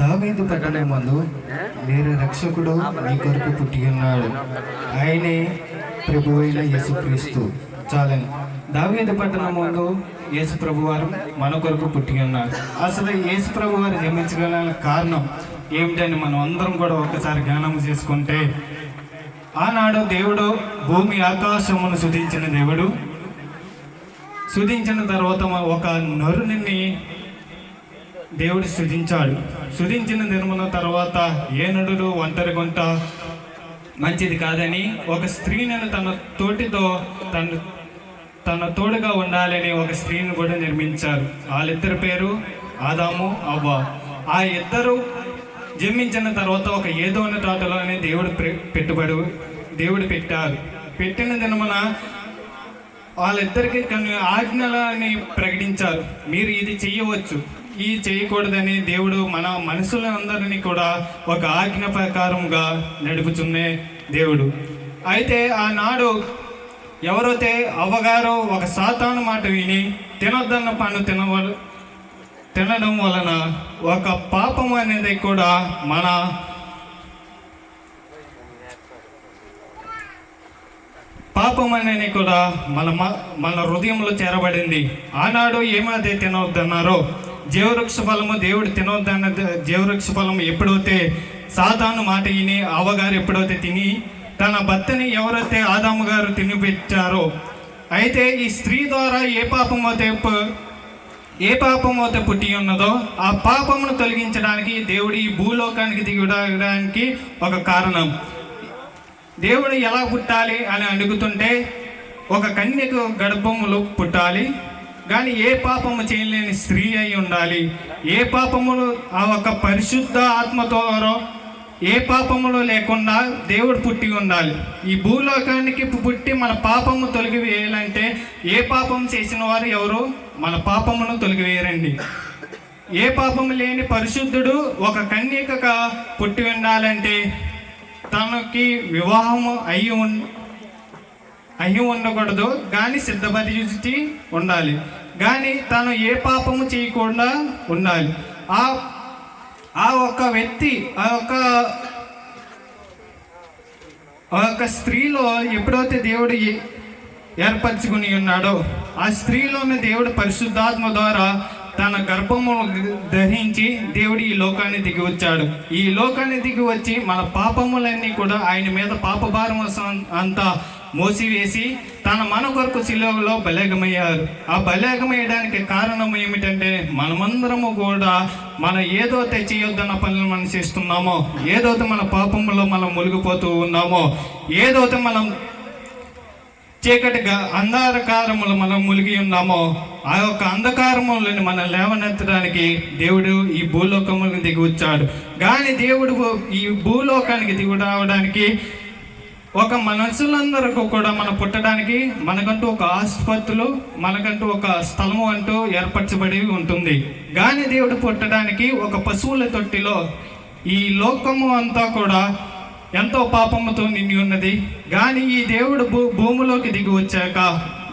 దావీదు పట్టణం మందు వేరే రక్షకుడు నీ కొరకు పుట్టి ఉన్నాడు. ఆయనే ప్రభు అయిన యేసుక్రీస్తు. చాలని దావీదు పట్టణం ముందు యేసు ప్రభు వారు మన కొరకు పుట్టి ఉన్నారు. అసలు యేసు ప్రభు వారు జన్మించగల కారణం ఏమిటని మనం అందరం కూడా ఒకసారి జ్ఞానం చేసుకుంటే ఆనాడు దేవుడు భూమి ఆకాశమును సుధించిన దేవుడు. సుధించిన తర్వాత ఒక నరుని దేవుడు సృజించాడు సృజించిన నిర్మల తర్వాత ఏ నడుడు ఒంటరి గుంట. మంచిది కాదని ఒక స్త్రీని తన తోటితో తన తన తోడుగా ఉండాలని ఒక స్త్రీని కూడా నిర్మించారు. వాళ్ళిద్దరి పేరు ఆదాము అవ్వ. ఆ ఇద్దరు జన్మించిన తర్వాత ఒక ఏదో అనే తోటలోనే దేవుడు పె- పెట్టుబడి దేవుడు పెట్టారు. పెట్టిన దినమున వాళ్ళిద్దరికి కొన్ని ఆజ్ఞలని ప్రకటించారు. మీరు ఇది చెయ్యవచ్చు ఈ చేయకూడదని దేవుడు మన మనుషులందరినీ కూడా ఒక ఆజ్ఞ ప్రకారంగా నడుపుచున్నే దేవుడు. అయితే ఆనాడు ఎవరైతే అవ్వగారో ఒక సాతాను మాట విని తినొద్దన్న పండు తినవ తినడం వలన ఒక పాపం అనేది కూడా మన పాపం అనేది కూడా మన మ- మన హృదయంలో చేరబడింది. ఆనాడు ఏమైతే తినవద్దన్నారో జీవవృక్ష ఫలము దేవుడు తినవద్దన్న జీవవృక్ష ఫలము ఎప్పుడైతే సాతాను మాట విని అవ్వగారు ఎప్పుడైతే తిని తన భర్తని ఎవరైతే ఆదాము గారు తినిపెట్టారో అయితే ఈ స్త్రీ ద్వారా ఏ పాపం అయితే ఏ పాపం అయితే పుట్టి ఉన్నదో ఆ పాపమును తొలగించడానికి దేవుడు ఈ భూలోకానికి దిగడానికి ఒక కారణం. దేవుడు ఎలా పుట్టాలి అని అడుగుతుంటే ఒక కన్యకు గర్భములు పుట్టాలి కానీ ఏ పాపము చేయలేని స్త్రీ అయి ఉండాలి. ఏ పాపములు ఆ ఒక పరిశుద్ధ ఆత్మతో ఏ పాపములు లేకుండా దేవుడు పుట్టి ఉండాలి. ఈ భూలోకానికి పుట్టి మన పాపము తొలగివేయాలంటే ఏ పాపం చేసిన వారు ఎవరు? మన పాపమును తొలగివేయరండి. ఏ పాపము లేని పరిశుద్ధుడు ఒక కన్యకగా పుట్టి ఉండాలంటే తనకి వివాహము అయి ఉన్ అయి ఉండకూడదు. కానీ సిద్ధపరిచి ఉండాలి. కానీ తను ఏ పాపము చేయకుండా ఉండాలి. ఆ ఆ ఒక్క వ్యక్తి ఆ ఒక్క ఆ యొక్క స్త్రీలో ఎప్పుడైతే దేవుడు ఏర్పరచుకుని ఉన్నాడో ఆ స్త్రీలోని దేవుడు పరిశుద్ధాత్మ ద్వారా తన గర్భము ధరించి దేవుడు ఈ లోకాన్ని దిగి వచ్చాడు. ఈ లోకాన్ని దిగి వచ్చి మన పాపములన్నీ కూడా ఆయన మీద పాపభారం అంతా మోసివేసి తన మన కొరకు శిలువలో బలేగమయ్యారు. ఆ బలేగమయ్యడానికి కారణం ఏమిటంటే మనమందరము కూడా మనం ఏదైతే చేయొద్దన్న పనులు మనం చేస్తున్నామో ఏదైతే మన పాపంలో మనం మునిగిపోతూ ఉన్నామో ఏదైతే మనం చీకటిగా అంధకారములు మనం మునిగి ఉన్నామో ఆ యొక్క అంధకారములను మనం లేవనెత్తడానికి దేవుడు ఈ భూలోకములకు దిగి వచ్చాడు. కానీ దేవుడు ఈ భూలోకానికి దిగు రావడానికి ఒక మనుషులందరికీ కూడా మనం పుట్టడానికి మనకంటూ ఒక ఆసుపత్రులు మనకంటూ ఒక స్థలము అంటూ ఏర్పరచబడి ఉంటుంది. కానీ దేవుడు పుట్టడానికి ఒక పశువుల తొట్టిలో ఈ లోకము అంతా కూడా ఎంతో పాపముతో నిండి ఉన్నది. కానీ ఈ దేవుడు భూ భూమిలోకి దిగి వచ్చాక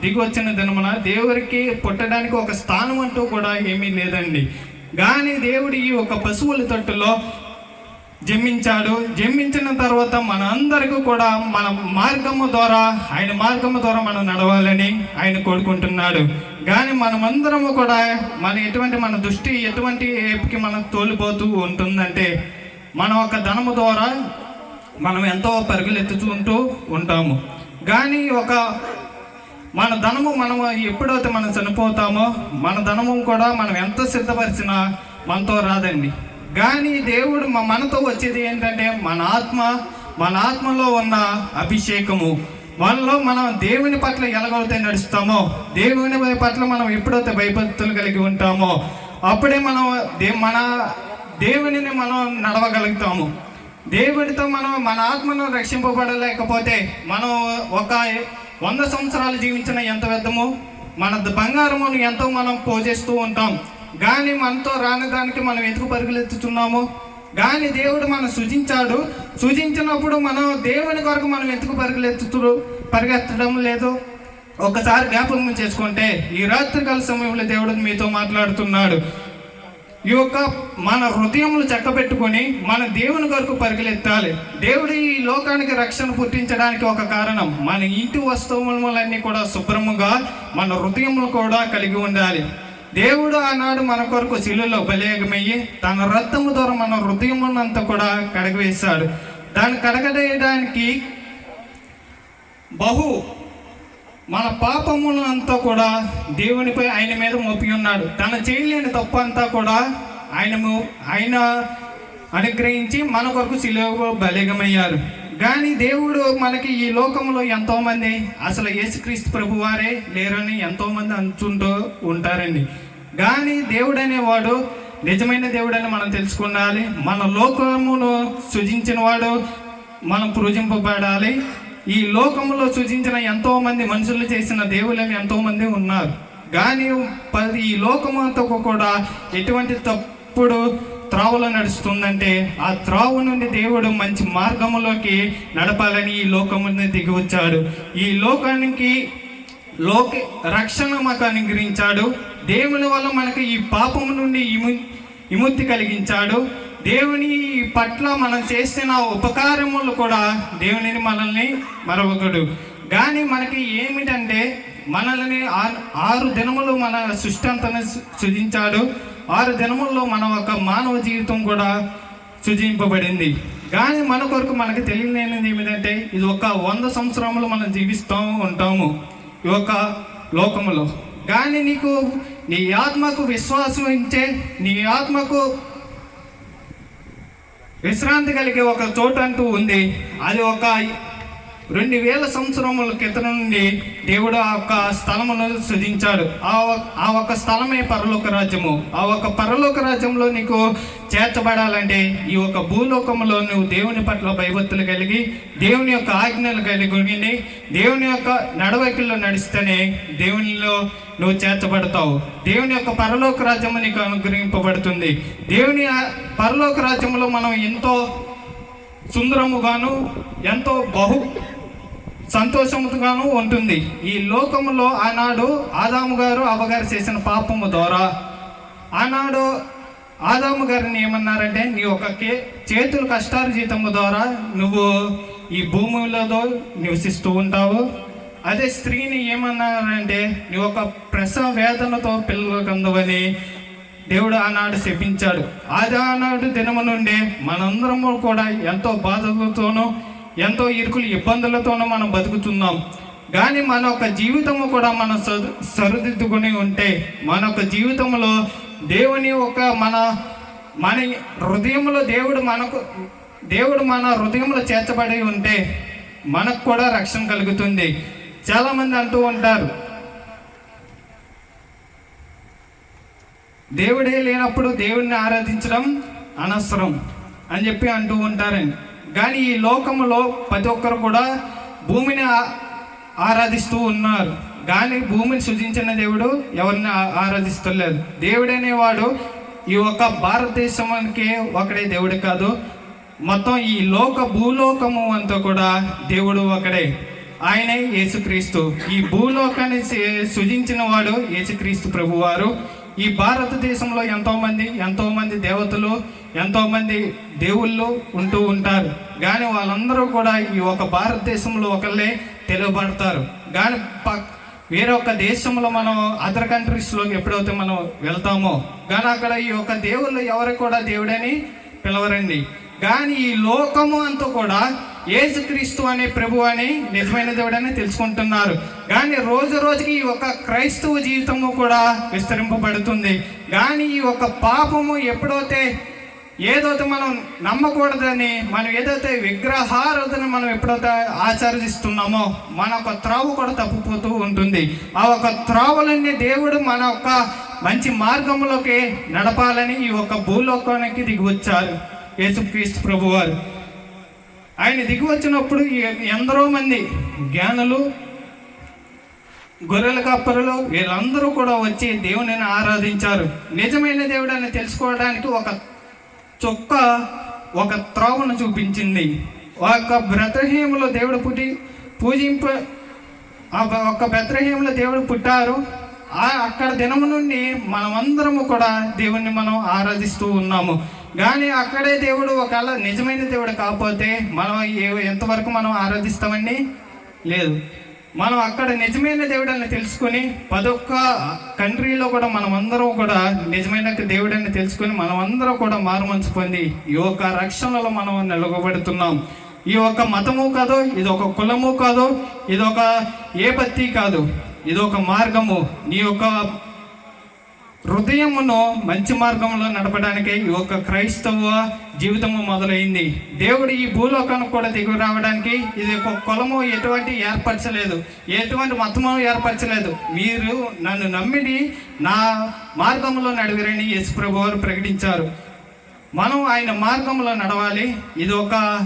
దిగి వచ్చిన దినమున దేవుడికి పుట్టడానికి ఒక స్థానం అంటూ కూడా ఏమీ లేదండి. కానీ దేవుడు ఈ ఒక పశువుల తొట్టులో జన్మించాడు. జన్మించిన తర్వాత మన అందరికీ కూడా మన మార్గము ద్వారా ఆయన మార్గము ద్వారా మనం నడవాలని ఆయన కోరుకుంటున్నాడు. కానీ మనమందరము కూడా మన ఎటువంటి మన దృష్టి ఎటువంటి ఏపుకి మనం తోలిపోతూ ఉంటుందంటే మన యొక్క ధనము ద్వారా మనం ఎంతో పరుగులు ఎత్తుకుంటూ ఉంటాము. కానీ ఒక మన ధనము మనం ఎప్పుడైతే మనం చనిపోతామో మన ధనము కూడా మనం ఎంత సిద్ధపరిచినా మనతో రాదండి. కానీ దేవుడు మనతో వచ్చేది ఏంటంటే మన ఆత్మ మన ఆత్మలో ఉన్న అభిషేకము. మనలో మనం దేవుని పట్ల ఎలాగైతే నడుస్తామో దేవుని పట్ల మనం ఎప్పుడైతే భయభక్తులు కలిగి ఉంటామో అప్పుడే మనం దే మన దేవునిని మనం నడవగలుగుతాము. దేవుడితో మనం మన ఆత్మను రక్షింపబడలేకపోతే మనం ఒక వంద సంవత్సరాలు జీవించిన ఎంత వ్యర్థము మన ద- బంగారమును ఎంతో మనం పోజేస్తూ ఉంటాం. కానీ మనతో రాని దానికి మనం ఎందుకు పరుగులెత్తుతున్నాము కానీ దేవుడు మనం సృజించాడు. సృజించినప్పుడు మనం దేవుని కొరకు మనం ఎందుకు పరుగులెత్తుతూ పరిగెత్తడం లేదు? ఒకసారి జ్ఞాపకం చేసుకుంటే ఈ రాత్రికాల సమయంలో దేవుడు మీతో మాట్లాడుతున్నాడు. ఈ యొక్క మన హృదయములు చక్కబెట్టుకొని మన దేవుని కొరకు పరిగెత్తాలి. దేవుడు ఈ లోకానికి రక్షణ పుట్టించడానికి ఒక కారణం. మన ఇంటి వస్తువులన్నీ కూడా శుభ్రముగా మన హృదయములు కూడా కలిగి ఉండాలి. దేవుడు ఆనాడు మన కొరకు శిలులో బలేగమయ్యి తన రక్తము ద్వారా మన హృదయమునంతా కూడా కడగవేశాడు. దాన్ని కడగడేయడానికి బహు మన పాపములంతా కూడా దేవునిపై ఆయన మీద మోపి ఉన్నాడు. తన చేయలేని తప్పు అంతా కూడా ఆయన ఆయన అనుగ్రహించి మన కొరకు శిలువ బలిగమయ్యారు కానీ దేవుడు మనకి ఈ లోకంలో ఎంతోమంది అసలు యేసుక్రీస్తు ప్రభువారే లేరని ఎంతోమంది అంచుంటూ ఉంటారండి. కానీ దేవుడు అనేవాడు నిజమైన దేవుడని మనం తెలుసుకున్నాలి. మన లోకమును సృజించిన వాడు మనం పూజింపబడాలి. ఈ లోకంలో సృజించిన ఎంతోమంది మనుషులు చేసిన దేవులని ఎంతోమంది ఉన్నారు. కానీ పది ఈ లోకం అంతా కూడా ఎటువంటి తప్పుడు త్రావులో నడుస్తుందంటే ఆ త్రావు నుండి దేవుడు మంచి మార్గములోకి నడపాలని ఈ లోకముని దిగి వచ్చాడు. ఈ లోకానికి లోక రక్షణ మాకు అనుగ్రహించాడు. దేవుని వల్ల మనకు ఈ పాపము నుండి విము విముక్తి కలిగించాడు. దేవుని పట్ల మనం చేసిన ఉపకారములు కూడా దేవునిని మనల్ని మరొకడు. కానీ మనకి ఏమిటంటే మనల్ని ఆ- ఆరు దినములు మన సృష్టి సృజించాడు. ఆరు దినముల్లో మన ఒక మానవ జీవితం కూడా సృజింపబడింది. కానీ మన కొరకు మనకు తెలియలేనిది ఏమిటంటే ఇది ఒక వంద సంవత్సరములు మనం జీవిస్తూ ఉంటాము ఈ యొక్క లోకములో. కానీ నీకు నీ ఆత్మకు విశ్వాసం ఇచ్చే నీ ఆత్మకు విశ్రాంతి కలిగే ఒక చోటు అంటూ ఉంది. అది ఒక రెండు వేల సంవత్సరముల క్రితం నుండి దేవుడు ఆ ఒక్క స్థలమును సృజించాడు ఆ ఆ ఒక్క స్థలమే పరలోక రాజ్యము. ఆ ఒక్క పరలోక రాజ్యంలో నీకు చేర్చబడాలంటే ఈ ఒక భూలోకంలో నువ్వు దేవుని పట్ల భయభక్తులు కలిగి దేవుని యొక్క ఆజ్ఞలు కలిగి ఉండి దేవుని యొక్క నడవడికల్లో నడిస్తేనే దేవునిలో నువ్వు చేర్చబడతావు. దేవుని యొక్క పరలోక రాజ్యము నీకు అనుగ్రహింపబడుతుంది. దేవుని పరలోక రాజ్యంలో మనం ఎంతో సుందరముగాను ఎంతో బహు సంతోషముగాను ఉంటుంది. ఈ లోకములో ఆనాడు ఆదాము గారు అవ్వగారు చేసిన పాపము ద్వారా ఆనాడు ఆదాము గారిని ఏమన్నారంటే నీ ఒక చేతుల చేతులు కష్టార్జితము ద్వారా నువ్వు ఈ భూమిలో నివసిస్తూ ఉంటావు. అదే స్త్రీని ఏమన్నారంటే నీ ఒక ప్రసవ వేదనతో పిల్లలు కందువని దేవుడు ఆనాడు శపించాడు. అది ఆనాడు దినము నుండి మనందరము కూడా ఎంతో బాధలతోనూ ఎంతో ఇరుకులు ఇబ్బందులతోనూ మనం బతుకుతున్నాం. కానీ మన యొక్క జీవితము కూడా మనం సరు సరిదిద్దుకుని ఉంటే మన యొక్క జీవితంలో దేవుని ఒక మన మన హృదయంలో దేవుడు మనకు దేవుడు మన హృదయంలో చేర్చబడి ఉంటే మనకు కూడా రక్షణ కలుగుతుంది. చాలామంది అంటూ ఉంటారు. దేవుడే లేనప్పుడు దేవుడిని ఆరాధించడం అనవసరం అని చెప్పి అంటూ ఉంటారండి. కానీ ఈ లోకంలో ప్రతి ఒక్కరు కూడా భూమిని ఆరాధిస్తూ ఉన్నారు. కానీ భూమిని సృజించిన దేవుడు ఎవరిని ఆరాధిస్తలేదు. దేవుడు అనేవాడు ఈ ఒక్క భారతదేశానికి ఒకడే దేవుడు కాదు. మొత్తం ఈ లోక భూలోకము అంతా కూడా దేవుడు ఒకడే. ఆయనే యేసుక్రీస్తు. ఈ భూలోకాన్ని సృజించిన వాడు యేసుక్రీస్తు ప్రభువారు. ఈ భారతదేశంలో ఎంతోమంది ఎంతోమంది దేవతలు ఎంతోమంది దేవుళ్ళు ఉంటూ ఉంటారు. కానీ వాళ్ళందరూ కూడా ఈ ఒక భారతదేశంలో ఒకళ్ళే తెలియబడతారు కానీ ప వేరే ఒక దేశంలో మనం అదర్ కంట్రీస్లోకి ఎప్పుడైతే మనం వెళ్తామో కానీ అక్కడ ఈ యొక్క దేవుళ్ళు ఎవరు కూడా దేవుడని పిలవరండి. కానీ ఈ లోకము అంతా కూడా ఏసుక్రీస్తు అనే ప్రభు అని నిజమైన దేవుడని తెలుసుకుంటున్నారు. కానీ రోజు రోజుకి ఈ ఒక క్రైస్తవ జీవితము కూడా విస్తరింపబడుతుంది. కానీ ఈ ఒక పాపము ఎప్పుడైతే ఏదైతే మనం నమ్మకూడదని మనం ఏదైతే విగ్రహారాధన మనం ఎప్పుడైతే ఆచరిస్తున్నామో మన ఒక త్రావు కూడా తప్పిపోతూ ఉంటుంది. ఆ ఒక త్రావులన్నీ దేవుడు మన ఒక మంచి మార్గంలోకి నడపాలని ఈ ఒక భూలోకానికి దిగి వచ్చారు యేసుక్రీస్తు ప్రభువారు. ఆయన దిగి వచ్చినప్పుడు ఎందరో మంది జ్ఞానులు గొర్రెల కప్పరులు వీళ్ళందరూ కూడా వచ్చి దేవునిని ఆరాధించారు. నిజమైన దేవుడని తెలుసుకోవడానికి ఒక చొక్క ఒక త్రోవను చూపించింది. ఒక బ్రతహీములో దేవుడు పుట్టి పూజింప ఒక బెత్రహీములో దేవుడు పుట్టారు. ఆ అక్కడ దినము నుండి మనమందరము కూడా దేవుణ్ణి మనం ఆరాధిస్తూ ఉన్నాము. కానీ అక్కడే దేవుడు ఒకవేళ నిజమైన దేవుడు కాకపోతే మనం ఏ- ఎంతవరకు మనం ఆరాధిస్తామండి? లేదు. మనం అక్కడ నిజమైన దేవుడని తెలుసుకుని పదొక్క కంట్రీలో కూడా మనం అందరం కూడా నిజమైన దేవుడని తెలుసుకుని మనం అందరం కూడా మారు పొంది ఈ యొక్క రక్షణలో మనం నిలవబడుతున్నాం ఈ ఒక మతము కాదు ఇది ఒక కులము కాదు ఇది ఒక ఏ పత్తి కాదు ఇది ఒక మార్గము. నీ యొక్క హృదయమును మంచి మార్గంలో నడపడానికి ఈ యొక్క క్రైస్తవ జీవితము మొదలైంది. దేవుడు ఈ భూలోకానికి కూడా దిగి రావడానికి ఇది ఒక కులము ఎటువంటి ఏర్పరచలేదు. ఎటువంటి మతము ఏర్పరచలేదు. మీరు నన్ను నమ్మిడి నా మార్గంలో నడిగిరని యేసుప్రభు వారు ప్రకటించారు. మనం ఆయన మార్గంలో నడవాలి. ఇది ఒక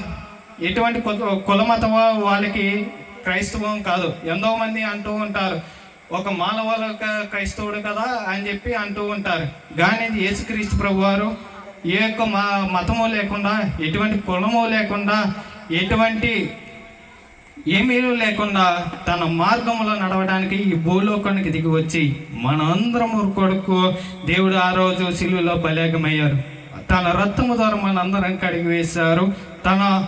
ఎటువంటి కుల- వాళ్ళకి క్రైస్తవం కాదు. ఎంతో మంది అంటూ ఉంటారు. ఒక మానవాళ క్రైస్తవుడు కదా అని చెప్పి అంటూ ఉంటారు. కానీ యేసుక్రీస్తు ప్రభు వారు ఏ యొక్క మా మతము లేకుండా ఎటువంటి కులము లేకుండా ఎటువంటి ఏమీ లేకుండా తన మార్గంలో నడవడానికి ఈ భూలోకానికి దిగి వచ్చి మనందరం కొడుకు దేవుడు ఆ రోజు శిలువలో బలేగమయ్యారు తన రక్తము ద్వారా మనందరం కడిగి వేశారు. తన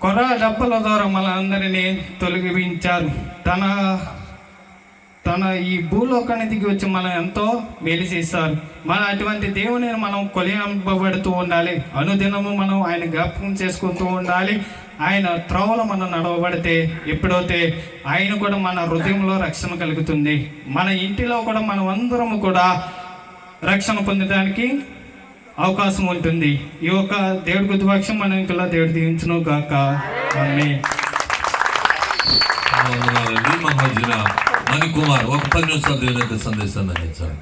కొర డబ్బల ద్వారా మనందరినీ తొలగించారు. తన తన ఈ భూలోకాన్ని దిగి వచ్చి మనం ఎంతో మేలు చేస్తారు. మన అటువంటి దేవుని మనం కొలియంబడుతూ ఉండాలి. అనుదినము మనం ఆయన జ్ఞాపకం చేసుకుంటూ ఉండాలి. ఆయన త్రోవలో మనం నడవబడితే ఎప్పుడైతే ఆయన కూడా మన హృదయంలో రక్షణ కలుగుతుంది. మన ఇంటిలో కూడా మనం అందరము కూడా రక్షణ పొందడానికి అవకాశం ఉంటుంది. ఈ యొక్క దేవుడి గుద్దుపక్షం మనం ఇంకా దేవుడు దీవించను గాక. అన్నీ మహాజన. మణికుమార్ ఒక పది నిమిషాలు దేవుని సందేశాన్ని అందించాలి.